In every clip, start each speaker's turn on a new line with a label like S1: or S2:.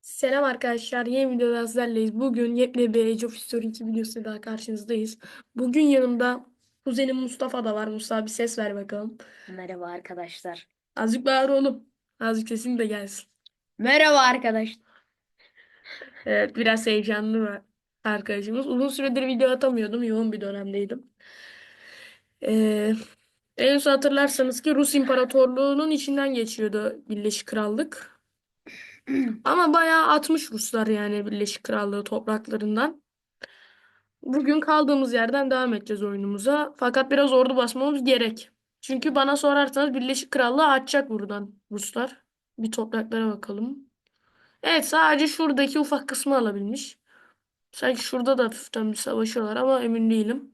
S1: Selam arkadaşlar. Yeni videoda sizlerleyiz. Bugün yepyeni bir Age of History 2 videosuyla daha karşınızdayız. Bugün yanımda kuzenim Mustafa da var. Mustafa bir ses ver bakalım.
S2: Merhaba arkadaşlar.
S1: Azıcık bağır oğlum. Azıcık sesin de gelsin.
S2: Merhaba arkadaşlar.
S1: Evet biraz heyecanlı var arkadaşımız. Uzun süredir video atamıyordum. Yoğun bir dönemdeydim. Ee, en son hatırlarsanız ki Rus İmparatorluğu'nun içinden geçiyordu Birleşik Krallık. Ama bayağı atmış Ruslar yani Birleşik Krallığı topraklarından. Bugün kaldığımız yerden devam edeceğiz oyunumuza. Fakat biraz ordu basmamız gerek. Çünkü bana sorarsanız Birleşik Krallığı açacak buradan Ruslar. Bir topraklara bakalım. Evet sadece şuradaki ufak kısmı alabilmiş. Sanki şurada da hafiften bir savaşıyorlar ama emin değilim.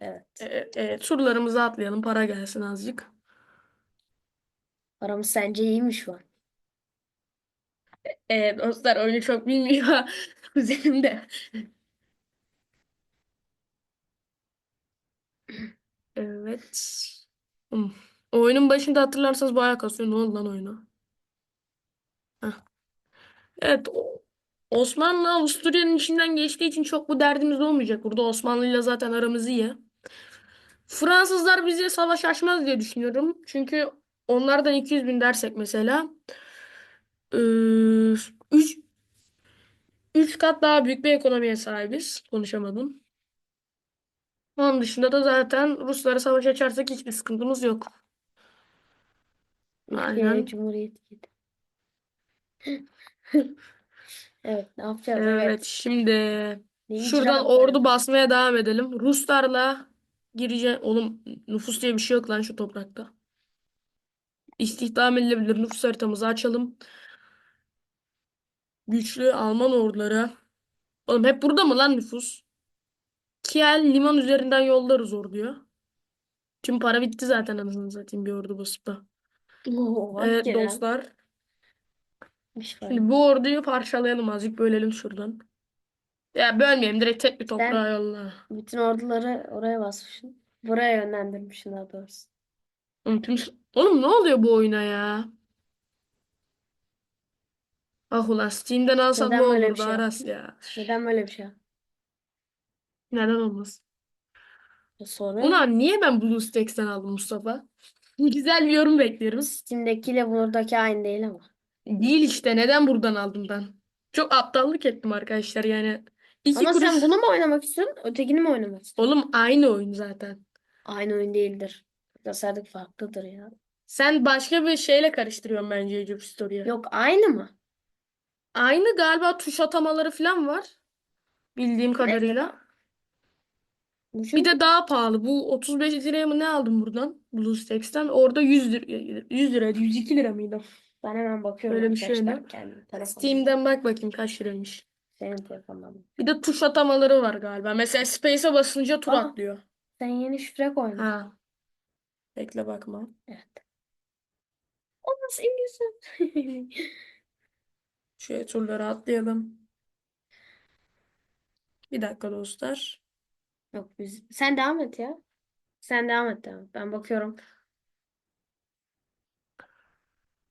S2: Evet.
S1: Evet, evet surlarımızı atlayalım para gelsin azıcık.
S2: Paramız sence iyi mi şu an?
S1: Evet dostlar oyunu çok bilmiyor. Kuzenim de. Evet. Hmm. Oyunun başında hatırlarsanız bayağı kasıyor. Ne oldu lan oyuna? Evet, Osmanlı Avusturya'nın içinden geçtiği için çok bu derdimiz olmayacak. Burada Osmanlı'yla zaten aramız iyi. Fransızlar bize savaş açmaz diye düşünüyorum. Çünkü onlardan 200 bin dersek mesela 3 3 kat daha büyük bir ekonomiye sahibiz. Konuşamadım. Onun dışında da zaten Ruslara savaş açarsak hiçbir sıkıntımız yok.
S2: Ülkeye
S1: Aynen.
S2: Cumhuriyet girdi. Evet, ne yapacağız?
S1: Evet,
S2: Evet.
S1: şimdi
S2: Neyi
S1: şuradan ordu
S2: edelim?
S1: basmaya devam edelim. Ruslarla gireceğim. Oğlum nüfus diye bir şey yok lan şu toprakta. İstihdam edilebilir nüfus haritamızı açalım. Güçlü Alman orduları. Oğlum hep burada mı lan nüfus? Kiel liman üzerinden yollarız orduyu. Tüm para bitti zaten anasını satayım bir ordu basıp da.
S2: Oo,
S1: Evet
S2: hakikaten.
S1: dostlar.
S2: Var.
S1: Şimdi bu orduyu parçalayalım azıcık bölelim şuradan. Ya bölmeyelim direkt tek bir toprağa yolla.
S2: bütün orduları oraya basmışsın. Buraya yönlendirmişsin daha doğrusu.
S1: Oğlum, tüm... Oğlum ne oluyor bu oyuna ya? Ah ulan Steam'den alsam ne
S2: Neden böyle bir
S1: olurdu
S2: şey
S1: Aras
S2: yaptın?
S1: ya.
S2: Neden böyle bir şey yaptın?
S1: Neden olmaz?
S2: Sonra
S1: Ulan niye ben BlueStacks'ten aldım Mustafa? Güzel bir yorum bekliyorum.
S2: Steam'dekiyle buradaki aynı değil ama.
S1: Değil işte neden buradan aldım ben? Çok aptallık ettim arkadaşlar yani. İki
S2: Ama sen
S1: kuruş.
S2: bunu mu oynamak istiyorsun? Ötekini mi oynamak istiyorsun?
S1: Oğlum aynı oyun zaten.
S2: Aynı oyun değildir. Tasarruf farklıdır ya.
S1: Sen başka bir şeyle karıştırıyorsun bence Age of History'yi.
S2: Yok aynı mı?
S1: Aynı galiba tuş atamaları falan var. Bildiğim kadarıyla. Bir de daha pahalı. Bu 35 liraya mı ne aldım buradan? BlueStacks'ten. Orada 100 lira, 100 liraydı. 102 lira mıydı?
S2: ben hemen bakıyorum
S1: Öyle bir şey
S2: arkadaşlar kendi telefonumdan.
S1: Steam'den bak bakayım kaç liraymış.
S2: Senin telefondan.
S1: Bir de tuş atamaları var galiba. Mesela Space'e basınca tur
S2: Aa.
S1: atlıyor.
S2: Sen yeni şifre koydun.
S1: Ha. Bekle bakma.
S2: Evet. O nasıl İngilizce?
S1: Şöyle turları atlayalım. Bir dakika dostlar.
S2: Yok biz. Sen devam et ya. Sen devam et devam. Ben bakıyorum.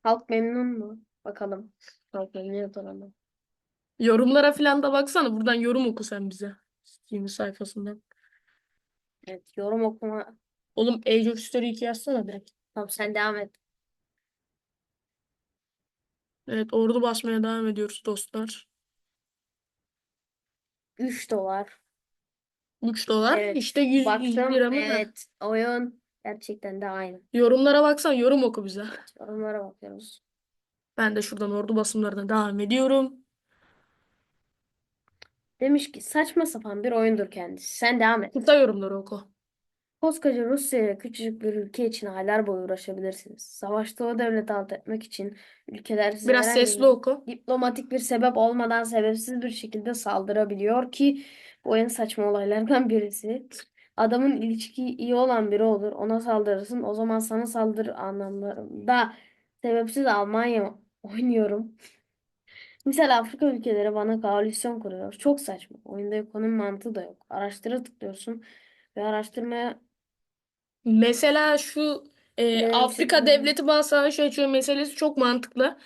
S2: Halk memnun mu? Bakalım. Halk memnun ama.
S1: Yorumlara falan da baksana. Buradan yorum oku sen bize. Steam sayfasından.
S2: Evet yorum okuma.
S1: Oğlum Age of History 2 yazsana direkt.
S2: Tamam sen devam et.
S1: Evet ordu basmaya devam ediyoruz dostlar.
S2: 3 dolar.
S1: 3 dolar.
S2: Evet.
S1: İşte 100, 100
S2: Baktım.
S1: lira mı? ne?
S2: Evet. Oyun gerçekten de aynı.
S1: Yorumlara baksan yorum oku bize.
S2: Yorumlara bakıyoruz.
S1: Ben de şuradan ordu basımlarına devam ediyorum.
S2: Demiş ki saçma sapan bir oyundur kendisi. Sen devam et.
S1: Kısa yorumları oku.
S2: Koskoca Rusya ile küçücük bir ülke için aylar boyu uğraşabilirsiniz. Savaşta o devleti alt etmek için ülkeler size
S1: Biraz
S2: herhangi
S1: sesli
S2: bir
S1: oku.
S2: diplomatik bir sebep olmadan sebepsiz bir şekilde saldırabiliyor ki bu en saçma olaylardan birisi. Adamın ilişki iyi olan biri olur. Ona saldırırsın. O zaman sana saldır anlamlarında sebepsiz Almanya oynuyorum. Misal Afrika ülkeleri bana koalisyon kuruyor. Çok saçma. Oyunda ekonomi mantığı da yok. Araştıra tıklıyorsun ve araştırmaya
S1: Mesela şu
S2: İleri
S1: Afrika
S2: yüksek-
S1: devleti bana savaş açıyor meselesi çok mantıklı.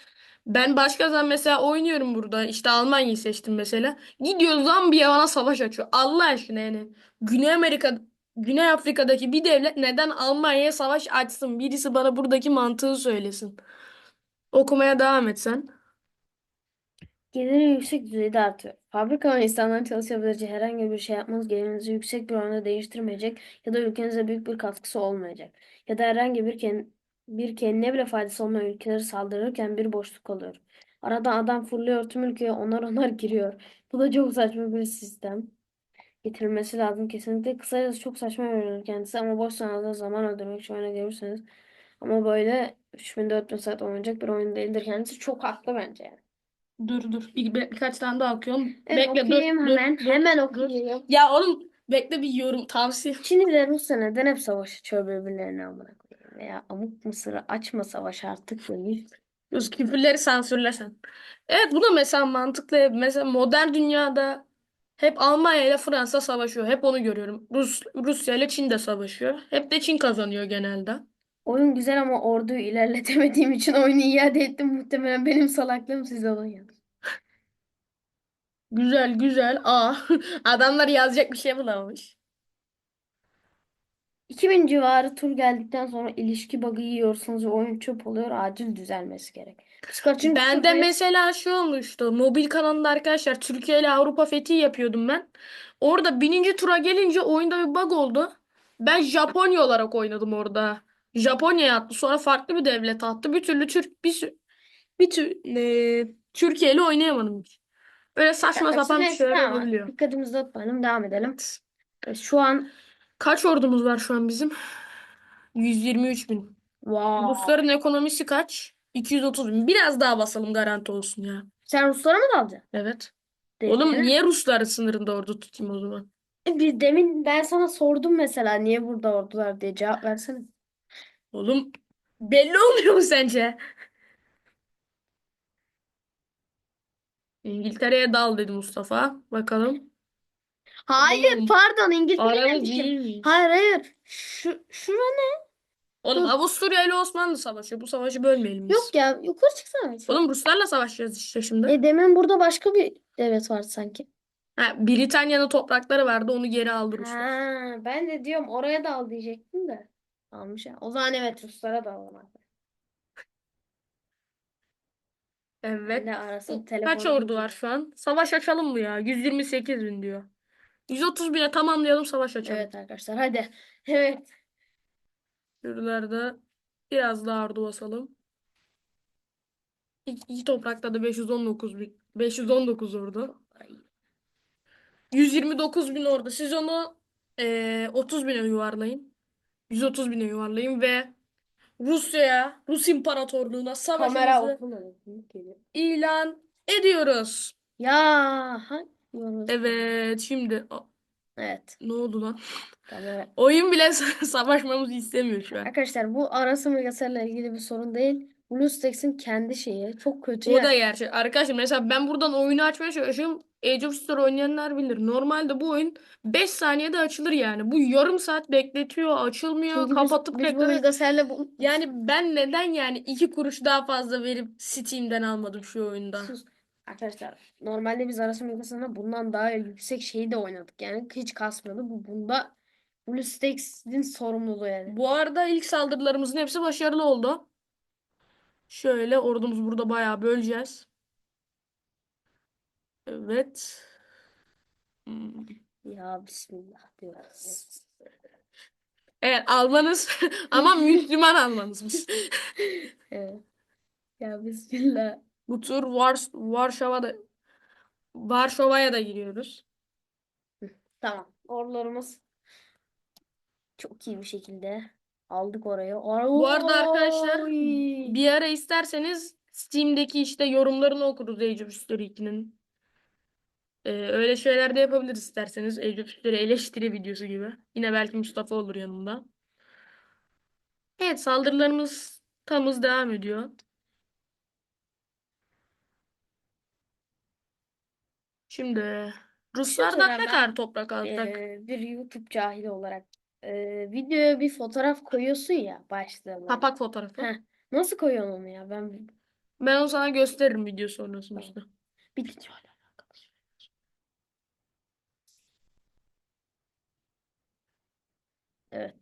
S1: Ben başka zaman mesela oynuyorum burada. İşte Almanya'yı seçtim mesela. Gidiyor Zambiya bana savaş açıyor. Allah aşkına yani. Güney Amerika, Güney Afrika'daki bir devlet neden Almanya'ya savaş açsın? Birisi bana buradaki mantığı söylesin. Okumaya devam etsen.
S2: Geliri yüksek düzeyde artıyor. Fabrika ve insanların çalışabileceği herhangi bir şey yapmanız gelirinizi yüksek bir oranda değiştirmeyecek ya da ülkenize büyük bir katkısı olmayacak. Ya da herhangi bir, kend bir kendine bile faydası olmayan ülkeleri saldırırken bir boşluk oluyor. Arada adam fırlıyor tüm ülkeye onar onar giriyor. Bu da çok saçma bir sistem. Getirilmesi lazım kesinlikle. Kısacası çok saçma oyun kendisi ama boş zamanlarda zaman öldürmek için oyuna gelirseniz. Ama böyle 3000-4000 saat oynayacak bir oyun değildir kendisi. Çok haklı bence yani.
S1: Dur dur. Bir, bir- birkaç tane daha okuyorum.
S2: Evet,
S1: Bekle dur
S2: okuyayım
S1: dur
S2: hemen.
S1: dur
S2: Hemen
S1: dur.
S2: okuyayım.
S1: Ya oğlum bekle bir yorum tavsiye.
S2: Çin ile Rusya neden hep savaş açıyor birbirlerine amına koyayım? Veya Amuk Mısır'ı açma savaş artık değil.
S1: Öz küfürleri sansürlesen. Evet bu da mesela mantıklı. Mesela modern dünyada hep Almanya ile Fransa savaşıyor. Hep onu görüyorum. Rus, Rusya ile Çin de savaşıyor. Hep de Çin kazanıyor genelde.
S2: Oyun güzel ama orduyu ilerletemediğim için oyunu iade ettim. Muhtemelen benim salaklığım size olan yani.
S1: Güzel güzel. Aa adamlar yazacak bir şey bulamamış.
S2: 2000 civarı tur geldikten sonra ilişki bug'ı yiyorsanız ve oyun çöp oluyor. Acil düzelmesi gerek. Biz kaçıncı
S1: Ben de
S2: turdayız?
S1: mesela şu olmuştu. Mobil kanalında arkadaşlar Türkiye ile Avrupa fethi yapıyordum ben. Orada bininci tura gelince oyunda bir bug oldu. Ben Japonya olarak oynadım orada. Japonya'ya attı. Sonra farklı bir devlet attı. Bir türlü Türk bir, bir tür, e, Türkiye ile oynayamadım hiç. Böyle saçma sapan bir
S2: Neyse,
S1: şeyler
S2: tamam.
S1: olabiliyor.
S2: Dikkatimizi dağıtmayalım. Devam edelim. Evet, Şu an
S1: Kaç ordumuz var şu an bizim? 123 bin.
S2: wow.
S1: Rusların ekonomisi kaç? 230 bin. Biraz daha basalım garanti olsun ya.
S2: Sen Ruslara mı dalacaksın?
S1: Evet. Oğlum
S2: Desene.
S1: niye Rusların sınırında ordu tutayım o zaman?
S2: E, Bir demin ben sana sordum mesela niye burada ordular diye cevap versene.
S1: Oğlum belli olmuyor mu sence? İngiltere'ye dal dedi Mustafa. Bakalım.
S2: Hayır
S1: Oğlum,
S2: pardon İngiltere
S1: Aramız
S2: demişim.
S1: iyiymiş.
S2: Hayır hayır. Şu, şura ne?
S1: Oğlum
S2: Dur.
S1: Avusturya ile Osmanlı savaşı. Bu savaşı bölmeyelim biz.
S2: Yok ya yukarı çıksana.
S1: Oğlum Ruslarla savaşacağız işte şimdi.
S2: E demin burada başka bir devlet vardı sanki.
S1: Ha, Britanya'nın toprakları vardı. Onu geri aldı Ruslar.
S2: Ha, ben de diyorum oraya da al diyecektim de. Almış. O zaman evet Ruslara da artık.
S1: Evet.
S2: Ne arasın
S1: Kaç
S2: telefonu
S1: ordu var şu an? Savaş açalım mı ya? 128 bin diyor. 130 bine tamamlayalım savaş açalım.
S2: Evet arkadaşlar hadi. Evet.
S1: Şuralarda biraz daha ordu basalım. İki, iki toprakta da 519 bin, 519 ordu. 129 bin ordu. Siz onu eee 30 bine yuvarlayın. 130 bine yuvarlayın ve Rusya'ya, Rus İmparatorluğu'na
S2: Kamera
S1: savaşımızı
S2: okumadı. Geliyor.
S1: ilan ediyoruz.
S2: Ya hangi yoruldu?
S1: Evet, şimdi A-
S2: Evet.
S1: ne oldu lan?
S2: Kamera.
S1: Oyun bile savaşmamızı istemiyor şu an.
S2: Arkadaşlar bu arası bilgisayarla ilgili bir sorun değil. BlueStacks'in kendi şeyi. Çok kötü
S1: O da gerçek. Arkadaşlar mesela ben buradan oyunu açmaya çalışıyorum. Age of Story oynayanlar bilir. Normalde bu oyun 5 saniyede açılır yani. Bu yarım saat bekletiyor, açılmıyor,
S2: Çünkü biz,
S1: kapatıp
S2: biz bu
S1: tekrar.
S2: bilgisayarla bu...
S1: Yani ben neden yani iki kuruş daha fazla verip Steam'den almadım şu oyunda?
S2: Sus. Arkadaşlar normalde biz arası bilgisayarla bundan daha yüksek şeyi de oynadık. Yani hiç kasmıyordu. Bu bunda BlueStacks'in sorumluluğu yani.
S1: Bu arada ilk saldırılarımızın hepsi başarılı oldu. Şöyle ordumuzu burada bayağı böleceğiz. Evet. Hmm.
S2: Ya bismillah diyoruz.
S1: Evet Almanız ama Müslüman Almanız.
S2: Evet. Ya bismillah.
S1: Bu tur Vars Varşova'da Varşova'ya da giriyoruz.
S2: Tamam. Orlarımız çok iyi bir şekilde aldık orayı.
S1: Bu arada arkadaşlar
S2: Oy!
S1: bir ara isterseniz Steam'deki işte yorumlarını okuruz Age of History 2'nin. Ee, öyle şeyler de yapabiliriz isterseniz. Of History eleştiri videosu gibi. Yine belki Mustafa olur yanımda. Evet saldırılarımız tam hız devam ediyor. Şimdi Ruslardan ne kadar toprak alsak?
S2: Ee, bir YouTube cahili olarak e, videoya bir fotoğraf koyuyorsun ya başlığına.
S1: Kapak fotoğrafı.
S2: Heh, nasıl koyuyorsun onu ya? Ben
S1: Ben onu sana gösteririm video sonrasında.
S2: bir Evet.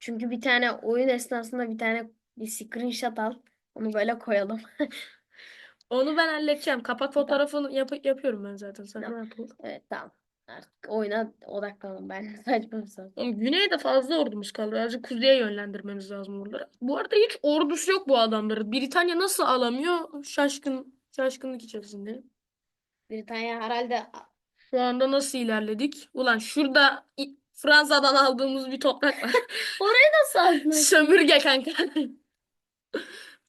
S2: Çünkü bir tane oyun esnasında bir tane bir screenshot al. Onu böyle koyalım.
S1: Onu ben halledeceğim. Kapak fotoğrafını yap yapıyorum ben zaten. Sen
S2: Tamam.
S1: rahat ol.
S2: Evet tamam. Artık oyuna odaklanın ben. Saçma sapan.
S1: Oğlum güneyde fazla ordumuz kaldı. Birazcık kuzeye yönlendirmemiz lazım oraları. Bu arada hiç ordusu yok bu adamların. Britanya nasıl alamıyor? Şaşkın, şaşkınlık içerisinde.
S2: Britanya herhalde
S1: Şu anda nasıl ilerledik? Ulan şurada İ- Fransa'dan aldığımız bir toprak var.
S2: nasıl aldın?
S1: Sömürge kanka.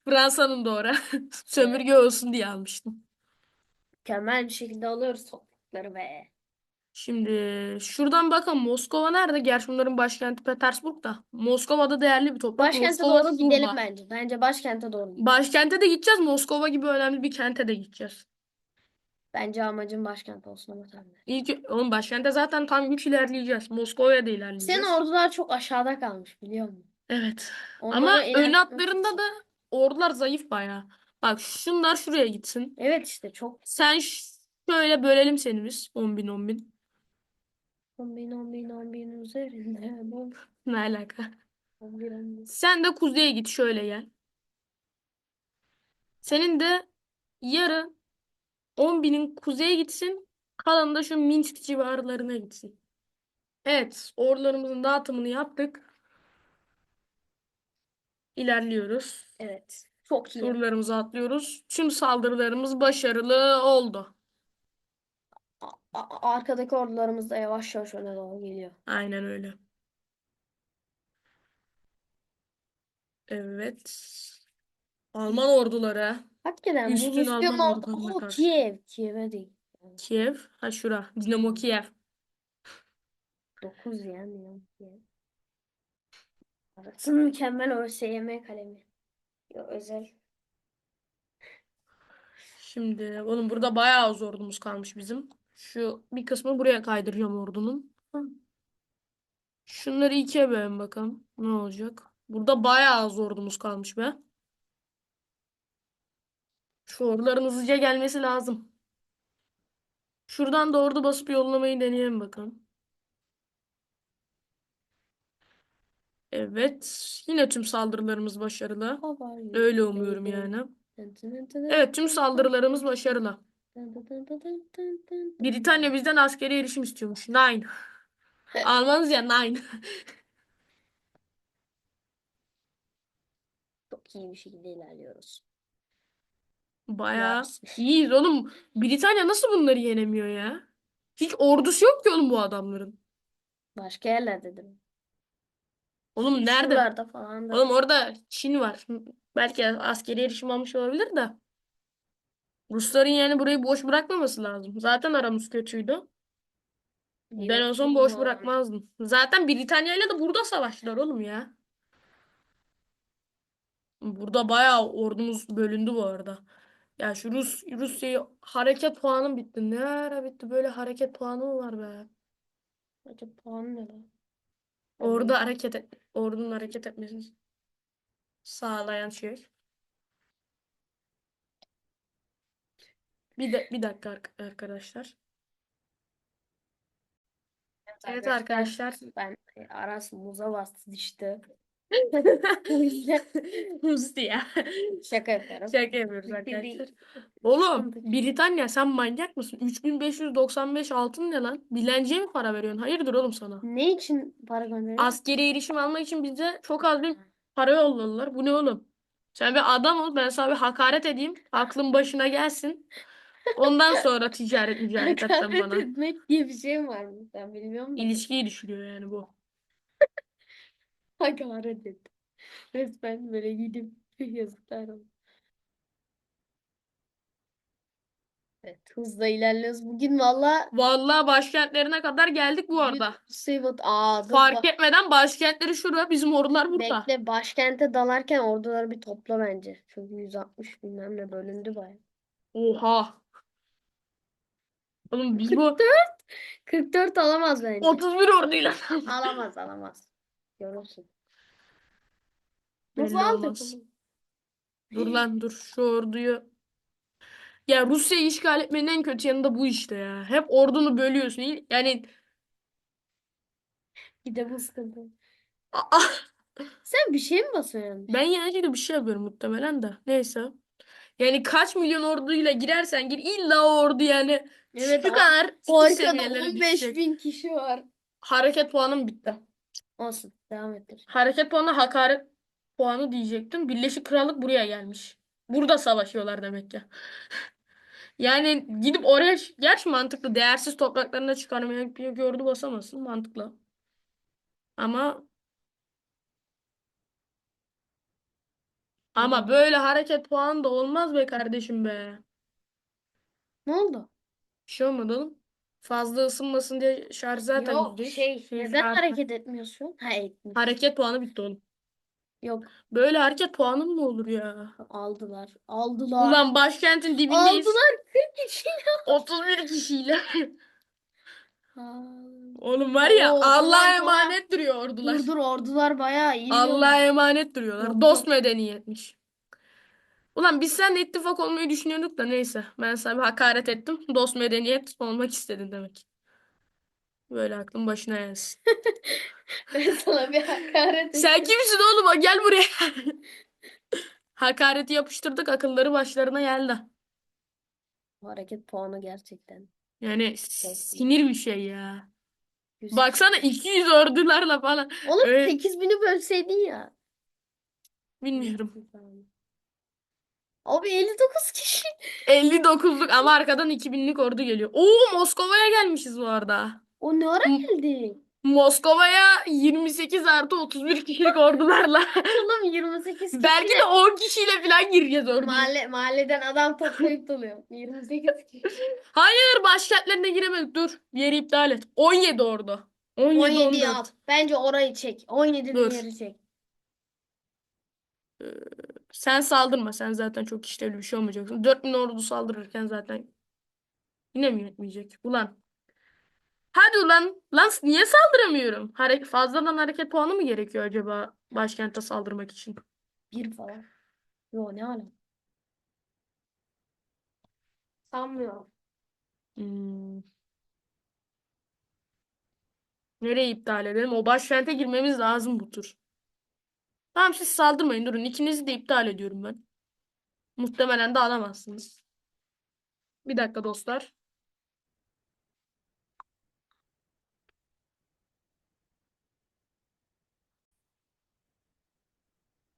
S1: Fransa'nın doğru. Sömürge olsun diye almıştım.
S2: Mükemmel bir şekilde alıyoruz toprakları be.
S1: Şimdi şuradan bakın Moskova nerede? Gerçi bunların başkenti Petersburg'da. Moskova'da değerli bir toprak.
S2: Başkente
S1: Moskova
S2: doğru gidelim bence. Bence başkente doğru gidelim.
S1: Başkente de gideceğiz. Moskova gibi önemli bir kente de gideceğiz.
S2: Bence amacım başkent olsun ama tabii.
S1: İlk oğlum başkente zaten tam güç ilerleyeceğiz. Moskova'ya da ilerleyeceğiz.
S2: Senin ordular çok aşağıda kalmış biliyor musun?
S1: Evet. Ama ön
S2: ilerletmek
S1: hatlarında da ordular zayıf bayağı. Bak şunlar şuraya gitsin.
S2: Evet işte çok.
S1: Sen ş- şöyle bölelim seni biz. 10 bin 10 bin.
S2: 10 bin 10 bin 10 bin üzerinde. Bu
S1: Ne alaka?
S2: 10 bin 10 bin.
S1: Sen de kuzeye git şöyle gel. Senin de yarı 10 binin kuzeye gitsin. Kalanı da şu Minsk civarlarına gitsin. Evet, ordularımızın dağıtımını yaptık. İlerliyoruz.
S2: Evet. Çok iyi.
S1: Surlarımızı atlıyoruz. Tüm saldırılarımız başarılı oldu.
S2: A- arkadaki ordularımız da yavaş yavaş öne doğru geliyor.
S1: Aynen öyle. Evet. Alman orduları.
S2: Hakikaten bu
S1: Üstün
S2: Rusya'nın
S1: Alman
S2: ordu.
S1: ordularına
S2: O
S1: karşı.
S2: Kiev. Kiev'e değil.
S1: Kiev. Ha şura. Dinamo Kiev.
S2: 9 yani. ya, Kiev. Arasın mükemmel ÖSYM kalemi. Yo, özel.
S1: Şimdi oğlum burada bayağı az ordumuz kalmış bizim. Şu bir kısmı buraya kaydıracağım ordunun. Şunları ikiye bölelim bakalım. Ne olacak? Burada bayağı az ordumuz kalmış be. Şu orduların hızlıca gelmesi lazım. Şuradan da ordu basıp yollamayı deneyelim bakalım. Evet. Yine tüm saldırılarımız başarılı. Öyle umuyorum yani. Evet tüm saldırılarımız başarılı. Britanya bizden askeri erişim istiyormuş. Nine. Almanız ya nine.
S2: Çok iyi bir şekilde ilerliyoruz.
S1: Bayağı iyiyiz oğlum. Britanya nasıl bunları yenemiyor ya? Hiç ordusu yok ki oğlum bu adamların.
S2: Başka yerlerde değil mi?
S1: Oğlum nerede?
S2: Şuralarda falan da.
S1: Oğlum orada Çin var. Belki askeri erişim almış olabilir de. Rusların yani burayı boş bırakmaması lazım. Zaten aramız kötüydü. Ben
S2: Yok,
S1: olsam boş bırakmazdım. Zaten Britanya ile de burada savaştılar oğlum ya. Burada bayağı ordumuz bölündü bu arada. Ya şu Rus Rusya'yı hareket puanım bitti. Ne ara bitti? Böyle hareket puanı mı var be?
S2: Acaba puan ne lan?
S1: Orada hareket et, ordunun hareket etmesini sağlayan şey. Bir de bir dakika ark- arkadaşlar. Evet arkadaşlar.
S2: Ben e, Aras muza bastı işte.
S1: Rusya.
S2: Şaka yapıyorum.
S1: Şaka yapıyoruz arkadaşlar. Oğlum. Britanya sen manyak mısın? 3595 altın ne lan? Bilenciye mi para veriyorsun? Hayırdır oğlum sana?
S2: Ne için para gönderiyor?
S1: Askeri erişim almak için bize çok az bir para yolladılar. Bu ne oğlum? Sen bir adam ol. Ben sana bir hakaret edeyim. Aklın başına gelsin. Ondan sonra ticaret ticaret etsen
S2: Hakaret
S1: bana.
S2: etmek diye bir şey var mı? Ben bilmiyorum da.
S1: İlişkiyi düşürüyor yani bu.
S2: Hakaret et. Resmen böyle gidip yazıklar olsun. Evet, hızla ilerliyoruz. Bugün valla
S1: Vallahi başkentlerine kadar geldik bu arada.
S2: Seyvat Aa, dur
S1: Fark
S2: bak.
S1: etmeden başkentleri şurada. Bizim ordular burada.
S2: Bekle başkente dalarken orduları bir topla bence. Çünkü 160 bilmem ne bölündü baya.
S1: Oha. Oğlum biz bu
S2: 44 alamaz bence.
S1: 31 orduyla.
S2: Alamaz alamaz. Görürsün.
S1: Belli
S2: Nasıl aldı?
S1: olmaz. Dur lan dur şu orduyu. Ya Rusya'yı işgal etmenin en kötü yanı da bu işte ya. Hep ordunu bölüyorsun. Yani
S2: Bir de bu sıkıntı.
S1: Aa,
S2: Sen bir şey mi basıyorsun?
S1: ben yani de bir şey yapıyorum muhtemelen de. Neyse. Yani kaç milyon orduyla girersen gir illa o ordu yani
S2: Evet, Bu
S1: üst
S2: arkada
S1: seviyelere
S2: 15
S1: düşecek.
S2: bin kişi var.
S1: Hareket puanım bitti.
S2: Olsun. Devam ettir.
S1: Hareket puanı hakaret puanı diyecektim. Birleşik Krallık buraya gelmiş. Burada savaşıyorlar demek ki. Yani gidip oraya gerçi mantıklı değersiz topraklarına çıkarmaya bir gördü basamazsın mantıklı. Ama ama böyle hareket puanı da olmaz be kardeşim be.
S2: Ne oldu?
S1: Bir şey olmadı oğlum. Fazla ısınmasın diye şarj zaten
S2: Yok
S1: yüz.
S2: şey
S1: Şey,
S2: neden
S1: şarj-
S2: hareket etmiyorsun? Ha etmiyor.
S1: Hareket puanı bitti oğlum.
S2: Yok
S1: Böyle hareket puanı mı olur ya?
S2: aldılar. Aldılar.
S1: Ulan başkentin dibindeyiz.
S2: Aldılar 40 kişi.
S1: 31 kişiyle.
S2: Ha.
S1: Oğlum var ya
S2: Oo,
S1: Allah'a
S2: ulan,
S1: emanet duruyor ordular.
S2: Dur dur ordular bayağı iyi.
S1: Allah'a emanet duruyorlar.
S2: Yok,
S1: Dost medeniyetmiş. Ulan biz seninle ittifak olmayı düşünüyorduk da neyse. Ben sana bir hakaret ettim. Dost medeniyet olmak istedin demek. Böyle aklın başına gelsin.
S2: Ben sana bir hakaret
S1: Sen
S2: ettim.
S1: kimsin oğlum? Gel buraya. Hakareti yapıştırdık. Akılları başlarına geldi.
S2: Bu Hareket puanı gerçekten.
S1: Yani sinir bir şey ya.
S2: Yüz-
S1: Baksana 200 ordularla falan.
S2: Oğlum
S1: Öyle-
S2: 8000'i bölseydin ya.
S1: Bilmiyorum.
S2: Abi 59 kişi.
S1: 59'luk ama arkadan 2000'lik ordu geliyor. Oo Moskova'ya gelmişiz bu arada.
S2: O ne ara geldi?
S1: Moskova'ya 28 artı 31 kişilik ordularla.
S2: Oğlum 28 kişi.
S1: Belki de 10 kişiyle falan gireceğiz orduya.
S2: Mahalle, mahalleden adam toplayıp doluyor. 28 kişi.
S1: Hayır başkentlerine giremedik. Dur. Bir yeri iptal et. 17 ordu. 17
S2: 17
S1: 14.
S2: yap. Bence orayı çek. 17'nin
S1: Dur.
S2: yeri çek.
S1: Sen saldırma. Sen zaten çok işlevli bir şey olmayacaksın. 4000 ordu saldırırken zaten yine mi yetmeyecek? Ulan. Hadi ulan. Lan niye saldıramıyorum? Hare fazladan hareket puanı mı gerekiyor acaba başkente saldırmak için?
S2: Bir falan. Yo ne ala. Sanmıyorum.
S1: Hmm. Nereye iptal edelim? O başkente girmemiz lazım bu tur. Tamam siz saldırmayın durun. İkinizi de iptal ediyorum ben. Muhtemelen de alamazsınız. Bir dakika dostlar.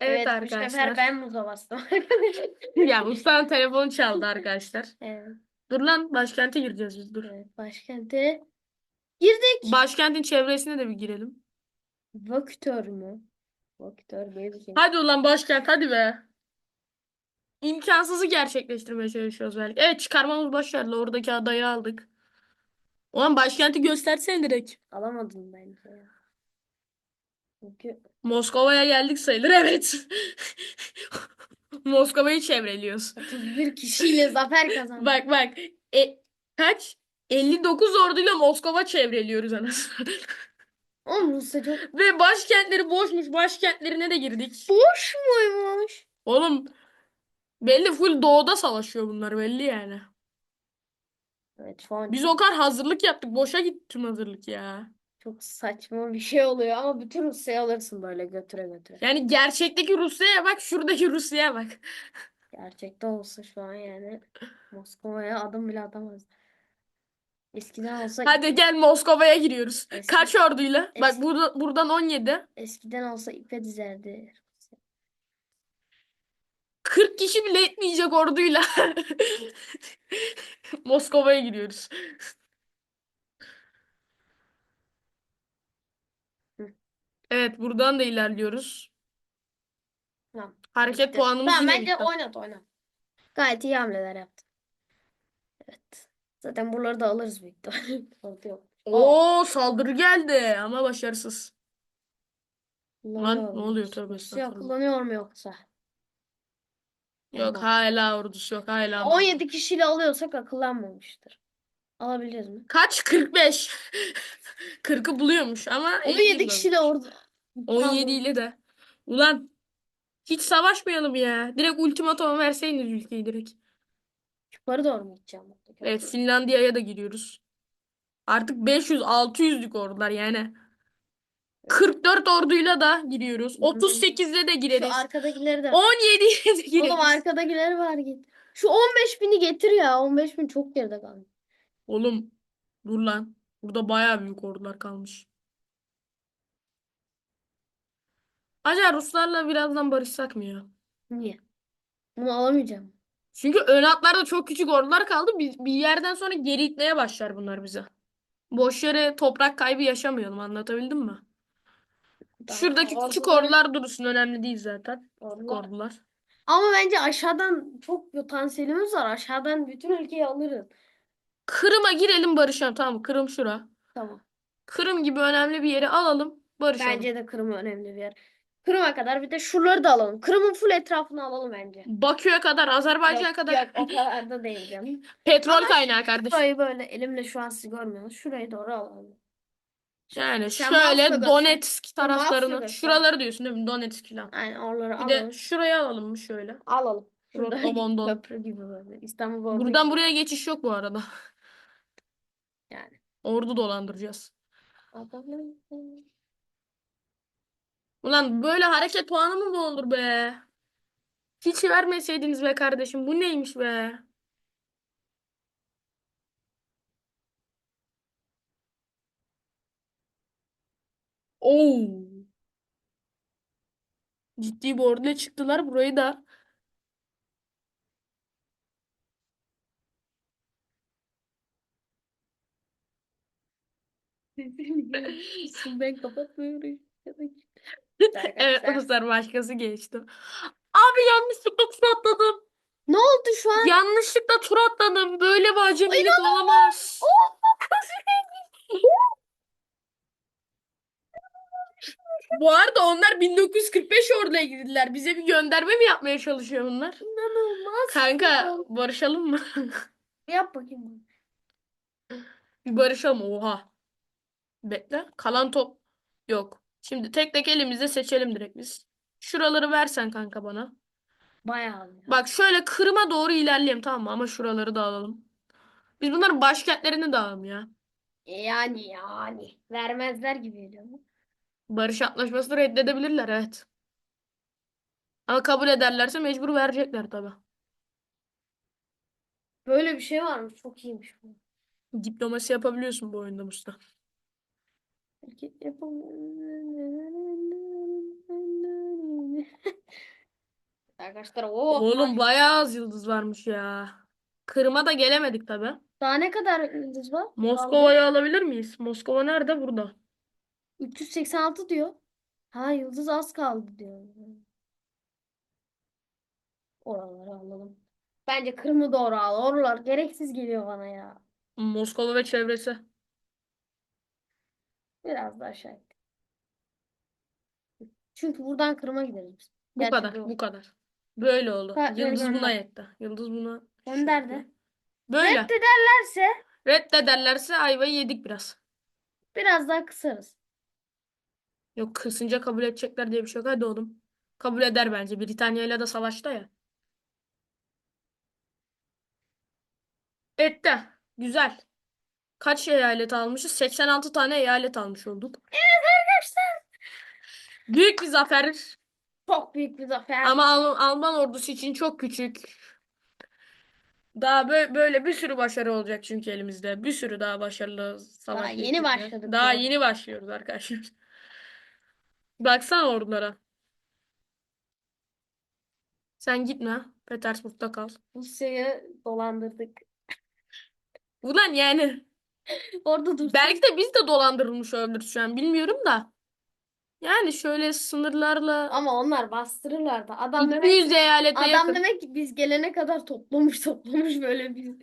S1: Evet
S2: bu
S1: arkadaşlar.
S2: sefer ben muza bastım.
S1: Ya Mustafa'nın telefonu çaldı arkadaşlar.
S2: Evet,
S1: Dur lan başkente gireceğiz biz dur.
S2: evet. Başkente girdik.
S1: Başkentin çevresine de bir girelim.
S2: Vaktör mü? Diye bir şey.
S1: Hadi ulan başkent hadi be. İmkansızı gerçekleştirmeye çalışıyoruz belki. Evet çıkarmamız başarılı. Oradaki adayı aldık. Ulan başkenti göstersene direkt.
S2: Alamadım bence ya. Çünkü
S1: Moskova'ya geldik sayılır evet. Moskova'yı çevreliyoruz.
S2: 31 kişiyle zafer kazandık.
S1: Bak bak. E, kaç? 59 orduyla Moskova çevreliyoruz anasını.
S2: Oğlum Rusya çok
S1: Ve başkentleri boşmuş. Başkentlerine de girdik.
S2: boş muymuş?
S1: Oğlum belli full doğuda savaşıyor bunlar belli yani.
S2: Evet şu an
S1: Biz o kadar hazırlık yaptık. Boşa gitti tüm hazırlık ya.
S2: çok saçma bir şey oluyor ama bütün Rusya'yı alırsın böyle götüre götüre.
S1: Yani gerçekteki Rusya'ya bak, şuradaki Rusya'ya bak.
S2: Gerçekte olsa şu an yani Moskova'ya adım bile atamaz. Eskiden olsa
S1: Hadi gel Moskova'ya giriyoruz.
S2: Eski-
S1: Kaç orduyla? Bak
S2: eski-
S1: burada buradan 17.
S2: eskiden olsa ipe dizerdi.
S1: 40 kişi bile etmeyecek orduyla. Moskova'ya giriyoruz.
S2: Hı.
S1: Evet, buradan da ilerliyoruz.
S2: Tamam.
S1: Hareket
S2: bitti.
S1: puanımız
S2: Tamam
S1: yine
S2: bence
S1: bitti.
S2: oynat oynat. Gayet iyi hamleler yaptın. Evet. Zaten buraları da alırız büyük ihtimalle. Sıkıntı yok.
S1: Oo, saldırı geldi ama başarısız.
S2: Kullanıyor
S1: ne
S2: mu?
S1: oluyor? Tövbe
S2: Rusya
S1: estağfurullah.
S2: kullanıyor mu yoksa?
S1: Yok
S2: Tamam.
S1: hala ordusu yok hala.
S2: 17 kişiyle alıyorsak akıllanmamıştır. Alabiliriz mi?
S1: Kaç? 45. 40'ı buluyormuş ama
S2: 17
S1: 50
S2: kişi de orada.
S1: 17 ile de. Ulan hiç savaşmayalım ya. Direkt ultimatum verseydiniz ülkeyi direkt.
S2: Yukarı doğru mu gideceğim?
S1: Evet Finlandiya'ya da giriyoruz. Artık 500-600'lük ordular yani. 44 orduyla da giriyoruz. 38'le de
S2: Şu
S1: gireriz.
S2: arkadakileri de.
S1: 17'ye de gireriz.
S2: Oğlum arkadakileri var git. Şu 15 bini getir ya. 15 bin çok geride kaldı.
S1: Oğlum dur lan. Burada bayağı büyük ordular kalmış. Acaba Ruslarla birazdan barışsak mı ya?
S2: Niye? Bunu alamayacağım.
S1: Çünkü ön hatlarda çok küçük ordular kaldı. Bir, bir yerden sonra geri itmeye başlar bunlar bize. Boş yere toprak kaybı yaşamayalım. Anlatabildim mi? Şuradaki küçük
S2: Ordular-
S1: ordular durursun. Önemli değil zaten. Küçük
S2: Ordular.
S1: ordular.
S2: Ama bence aşağıdan çok potansiyelimiz var. Aşağıdan bütün ülkeyi alırız.
S1: Kırım'a girelim barışalım. Tamam mı? Kırım şura.
S2: Tamam.
S1: Kırım gibi önemli bir yeri alalım. Barışalım.
S2: Bence de Kırım önemli bir yer. Kırım'a kadar bir de şuraları da alalım. Kırım'ın full etrafını alalım bence.
S1: Bakü'ye kadar, Azerbaycan'a
S2: Yok,
S1: kadar.
S2: yok, o kadar da değil canım.
S1: Petrol
S2: Ama
S1: kaynağı kardeşim.
S2: Şurayı böyle elimle şu an siz görmüyorsunuz. Şurayı doğru alalım.
S1: Yani
S2: Sen
S1: şöyle. Donetsk taraflarını, şuraları diyorsun değil mi? Donetsk falan.
S2: Aynen oraları
S1: Bir de
S2: alalım.
S1: şurayı alalım mı şöyle?
S2: Alalım. Şurada
S1: Rotobondon.
S2: köprü gibi böyle. İstanbul orada
S1: Buradan buraya geçiş yok bu arada.
S2: yani.
S1: Ordu dolandıracağız.
S2: Alalım.
S1: Ulan böyle hareket puanı mı olur be? Hiç vermeseydiniz be kardeşim. Bu neymiş be? Oo. Ciddi bir orduyla çıktılar. Burayı da
S2: ben kapatmıyorum.
S1: Evet
S2: Arkadaşlar.
S1: Ruslar başkası geçti. Abi yanlışlıkla tur atladım.
S2: Ne oldu şu an?
S1: Yanlışlıkla tur atladım. Böyle bir acemilik olamaz. Bu arada onlar 1945 orduyla girdiler. Bize bir gönderme mi yapmaya çalışıyor bunlar?
S2: İnanılmaz.
S1: Kanka barışalım mı?
S2: Yap bakayım.
S1: Bir barışalım. Oha. Bekle. Kalan top yok. Şimdi tek tek elimizde seçelim direkt biz. Şuraları versen kanka bana.
S2: Bayağı. ya.
S1: Bak şöyle Kırım'a doğru ilerleyelim tamam mı? Ama şuraları da alalım. Biz bunların başkentlerini de alalım ya.
S2: Yani yani. Vermezler gibi geliyor.
S1: Barış Antlaşması'nı reddedebilirler evet. Ama kabul ederlerse mecbur verecekler tabii.
S2: Böyle bir şey varmış. Çok iyiymiş bu.
S1: Diplomasi yapabiliyorsun bu oyunda Mustafa.
S2: Hareket yapalım. Arkadaşlar o
S1: Oğlum bayağı az yıldız varmış ya. Kırım'a da gelemedik tabii.
S2: daha ne kadar yıldız var?
S1: Moskova'yı alabilir miyiz? Moskova nerede? Burada.
S2: 386 diyor. Ha yıldız az kaldı diyor. Oraları alalım. Bence Kırım'ı doğru al. Oralar gereksiz geliyor bana ya.
S1: Moskova ve çevresi.
S2: Biraz daha aşağı. Çünkü buradan Kırım'a gideriz biz.
S1: Bu
S2: Gerçi
S1: kadar,
S2: bu-
S1: bu kadar. Böyle oldu.
S2: Kartları
S1: Yıldız buna
S2: gönder.
S1: yetti. Yıldız buna
S2: Gönder de.
S1: şöyle. Böyle.
S2: Reddederlerse
S1: Reddederlerse ayvayı yedik biraz.
S2: biraz daha kısarız.
S1: Yok kısınca kabul edecekler diye bir şey yok. Hadi oğlum. Kabul eder bence. Britanya ile de savaşta ya. Etti. Güzel. Kaç eyalet almışız? 86 tane eyalet almış olduk.
S2: Arkadaşlar.
S1: Büyük bir zafer.
S2: Çok büyük bir zafer.
S1: Ama Al- Alman ordusu için çok küçük. Daha bö- böyle bir sürü başarı olacak çünkü elimizde. Bir sürü daha başarılı savaş
S2: Daha yeni
S1: bekleyecek.
S2: başladık
S1: Daha
S2: ya.
S1: yeni başlıyoruz arkadaşlar. Baksana ordulara. Sen gitme. Petersburg'da kal.
S2: Rusya'yı dolandırdık.
S1: Ulan yani
S2: Orada dur.
S1: belki de biz de dolandırılmış olabiliriz şu an bilmiyorum da. Yani şöyle sınırlarla
S2: Ama onlar bastırırlar da. Adam demek
S1: 200 eyalete
S2: Adam
S1: yakın.
S2: demek ki biz gelene kadar toplamış toplamış böyle biz.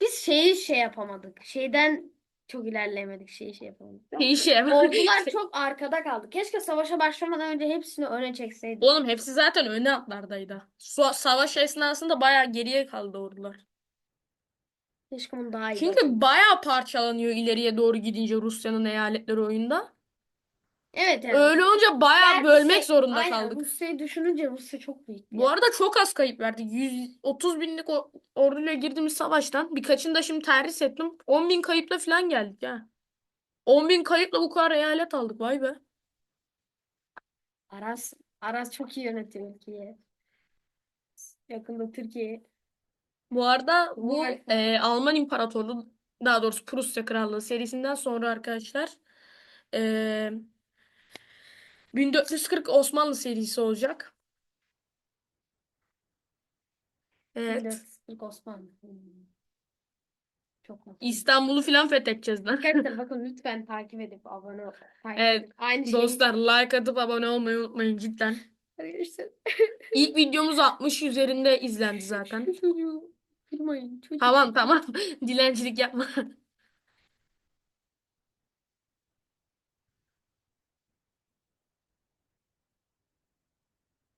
S2: Biz şeyi şey yapamadık. Şeyden çok ilerleyemedik. Şeyi şey yapamadık.
S1: İyi şey.
S2: Ordular çok arkada kaldı. Keşke savaşa başlamadan önce hepsini öne çekseydik.
S1: Oğlum hepsi zaten öne atlardaydı. Su- savaş esnasında bayağı geriye kaldı ordular.
S2: Keşke bunu daha iyi
S1: Çünkü bayağı parçalanıyor ileriye doğru gidince Rusya'nın eyaletleri oyunda.
S2: Evet yani.
S1: Öyle olunca bayağı
S2: Gerçi
S1: bölmek
S2: şey-
S1: zorunda
S2: aynen,
S1: kaldık.
S2: Rusya'yı düşününce Rusya çok büyük bir
S1: Bu
S2: yer.
S1: arada çok az kayıp verdik. 130 binlik o- orduyla girdiğimiz savaştan birkaçını da şimdi terhis ettim. 10 bin kayıpla falan geldik ya. 10 bin kayıpla bu kadar eyalet aldık vay be.
S2: Aras, Aras çok iyi yönetiyor ülkeyi. Yakında Türkiye.
S1: Bu arada bu e, Alman İmparatorluğu daha doğrusu Prusya Krallığı serisinden sonra arkadaşlar e, 1440 Osmanlı serisi olacak. Evet.
S2: 1440 Osmanlı. Çok mutlu.
S1: İstanbul'u falan fethedeceğiz lan.
S2: Arkadaşlar bakın lütfen takip edip abone ol. Takip
S1: Evet.
S2: Aynı şey.
S1: Dostlar like atıp abone olmayı unutmayın cidden.
S2: Arkadaşlar.
S1: İlk videomuz 60 üzerinde izlendi zaten.
S2: Kırmayın. Çocuk.
S1: Tamam tamam. Dilencilik yapma.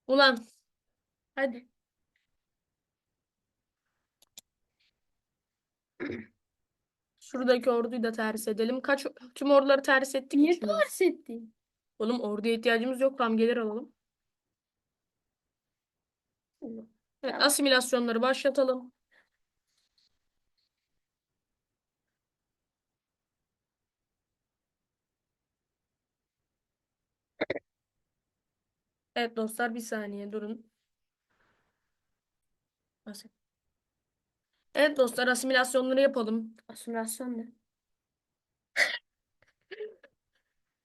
S1: Ulan. Hadi. Şuradaki orduyu da terhis edelim. Kaç tüm orduları terhis ettik mi
S2: Niye
S1: şimdi?
S2: ters ettin?
S1: Oğlum orduya ihtiyacımız yok. Gelir alalım. Evet, asimilasyonları başlatalım. Evet dostlar bir saniye durun. Evet dostlar asimilasyonları yapalım.
S2: Asimilasyon ne?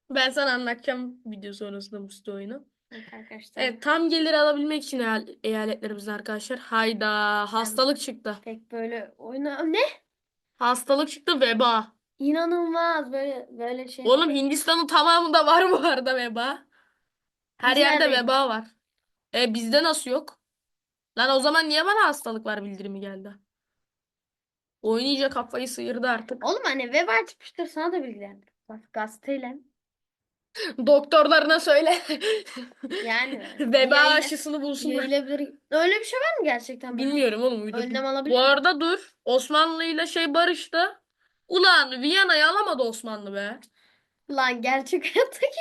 S1: Ben sana anlatacağım video sonrasında Musti oyunu.
S2: Evet arkadaşlar.
S1: Evet tam gelir alabilmek için eyal- eyaletlerimizin arkadaşlar. Hayda hastalık çıktı.
S2: Pek böyle oyna... Ne?
S1: Hastalık çıktı veba.
S2: İnanılmaz böyle böyle şey.
S1: Oğlum Hindistan'ın tamamında var bu arada veba. Her
S2: Biz
S1: yerde
S2: neredeyiz?
S1: veba var. E bizde nasıl yok? Lan o zaman niye bana hastalık var bildirimi geldi? Oyun iyice kafayı sıyırdı artık.
S2: Oğlum hani web açmıştır sana da bilgilendir. Bak gazeteyle.
S1: Doktorlarına söyle.
S2: Yani.
S1: Veba
S2: yayla-
S1: aşısını bulsunlar.
S2: yayılabilir. Öyle bir şey var mı gerçekten? Böyle
S1: Bilmiyorum oğlum. uydurdum.
S2: Önlem alabilir
S1: Bu
S2: mi?
S1: arada dur. Osmanlı ile şey barıştı. Ulan Viyana'yı alamadı Osmanlı be.
S2: Lan gerçek hayattaki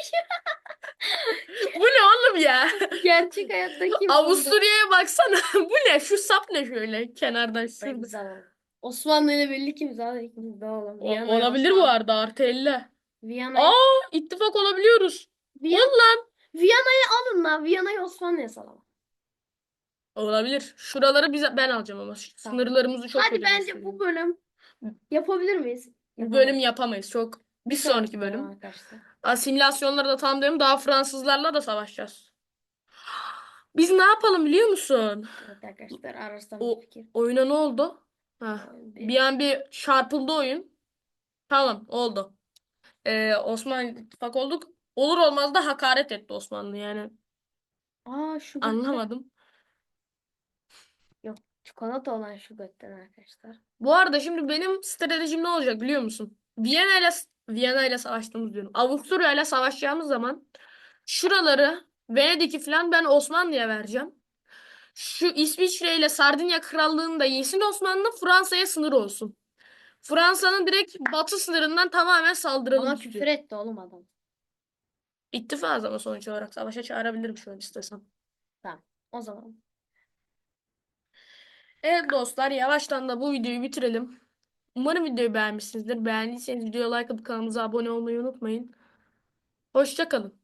S1: Bu ne oğlum ya?
S2: gerçek hayattaki
S1: Avusturya'ya baksana. Bu ne? Şu sap ne şöyle kenardan şurada.
S2: imzalamam. Osmanlı ile birlik imzaladı ikimiz de oğlum.
S1: O-
S2: Viyana
S1: olabilir bu
S2: Osmanlı.
S1: arada artı 50.
S2: Viyana.
S1: Aa ittifak olabiliyoruz.
S2: Viyana,
S1: Ol lan.
S2: Viyana'yı alın lan. Viyana'yı Osmanlı'ya salalım.
S1: Olabilir. Şuraları bize ben alacağım ama.
S2: Tamam.
S1: Sınırlarımızı çok
S2: Hadi
S1: ödemek
S2: bence bu bölüm yapabilir miyiz?
S1: Bu bölüm yapamayız. Çok bir sonraki bölüm.
S2: arkadaşlar.
S1: Asimilasyonları da tam diyorum. Daha Fransızlarla da savaşacağız. Biz ne yapalım biliyor musun?
S2: Evet arkadaşlar arasında
S1: O-
S2: bir fikir.
S1: Oyuna ne oldu? Ha.
S2: Bir-
S1: Bir an bir çarpıldı oyun. Tamam oldu. Ee, Osmanlı ittifak olduk. Olur olmaz da hakaret etti Osmanlı yani.
S2: Aa şu gökten.
S1: Anlamadım.
S2: Çikolata olan şu gökten arkadaşlar.
S1: Bu arada şimdi benim stratejim ne olacak biliyor musun? Viyana ile Viyana ile savaştığımız diyorum. Avusturya ile savaşacağımız zaman şuraları Venedik'i falan ben Osmanlı'ya vereceğim. Şu İsviçre ile Sardinya Krallığı'nı da yesin Osmanlı, Fransa'ya sınır olsun. Fransa'nın direkt batı sınırından tamamen saldıralım
S2: Ama küfür etti oğlum adam.
S1: İttifaz ama sonuç olarak savaşa çağırabilirim şu an istesem.
S2: O zaman.
S1: Evet dostlar yavaştan da bu videoyu bitirelim. Umarım videoyu beğenmişsinizdir. Beğendiyseniz videoya like atıp kanalımıza abone olmayı unutmayın. Hoşça kalın.